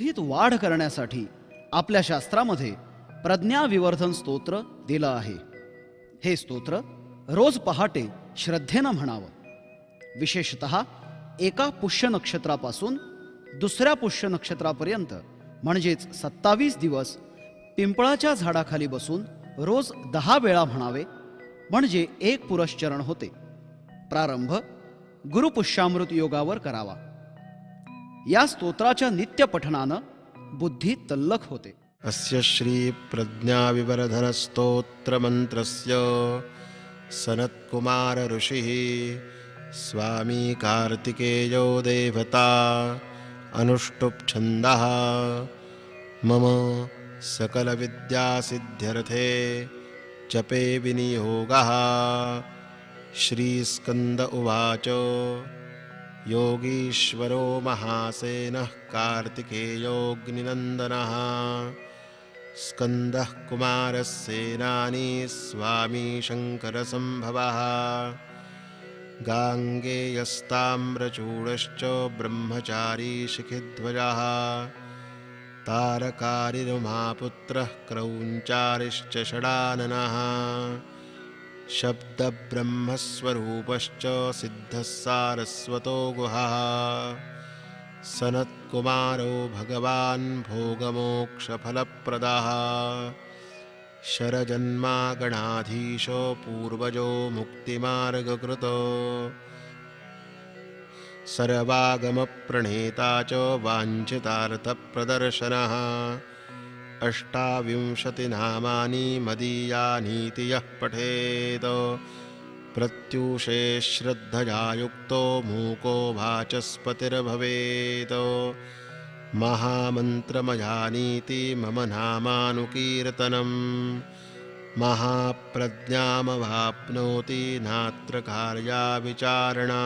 बुद्धीत वाढ करण्यासाठी आपल्या शास्त्रामध्ये प्रज्ञाविवर्धन स्तोत्र दिलं आहे. हे स्तोत्र रोज पहाटे श्रद्धेनं म्हणावं. विशेषत एका पुष्य नक्षत्रापासून दुसऱ्या पुष्य नक्षत्रापर्यंत म्हणजेच सत्तावीस दिवस पिंपळाच्या झाडाखाली बसून रोज दहा वेळा म्हणावे म्हणजे एक पुरश्चरण होते. प्रारंभ गुरुपुष्यामृत योगावर करावा. या स्तोत्राच्या नित्य पठणानं बुद्धी तल्लख होते. अस्य श्रीप्रज्ञाविवर्धनस्तोत्रमन्त्रस्य सनत्कुमार ऋषिः स्वामी कार्तिकेयो देवता अनुष्टुप्छन्दः। मम सकलविद्यासिद्ध्यर्थे जपे विनियोगः श्रीस्कन्द उवाच। योगीश्वरो महासेनः कार्तिकेयोऽग्निनन्दनः। स्कन्दः कुमारस्सेनानी स्वामी शङ्करसम्भवः। गाङ्गेयस्ताम्रचूडश्च ब्रह्मचारी शिखिध्वजः। तारकारिरुमापुत्रः क्रौञ्चारिश्च षडाननः शब्दब्रह्मस्वरूपश्च सिद्धः सारस्वतो गुहः। सनत्कुमारो भगवान् भोगमोक्षफलप्रदः। शरजन्मागणाधीशो पूर्वजो मुक्तिमार्गकृतो। सर्वागमप्रणेता च वाञ्छितार्थप्रदर्शनः। अष्टाविंशतिनामानि मदीयानीति यः पठेत्। प्रत्यूषे श्रद्धया युक्तो मूको वाचस्पतिर्भवेत्। महामन्त्रमयानीति मम नामानुकीर्तनम्। महाप्रज्ञामवाप्नोति नात्र कार्या विचारणा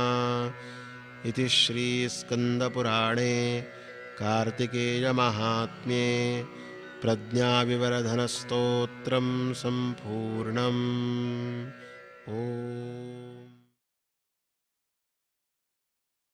इति श्रीस्कन्दपुराणे कार्तिकेयमाहात्म्ये प्रज्ञाविवर्धनस्तोत्रं सम्पूर्णम्। ॐ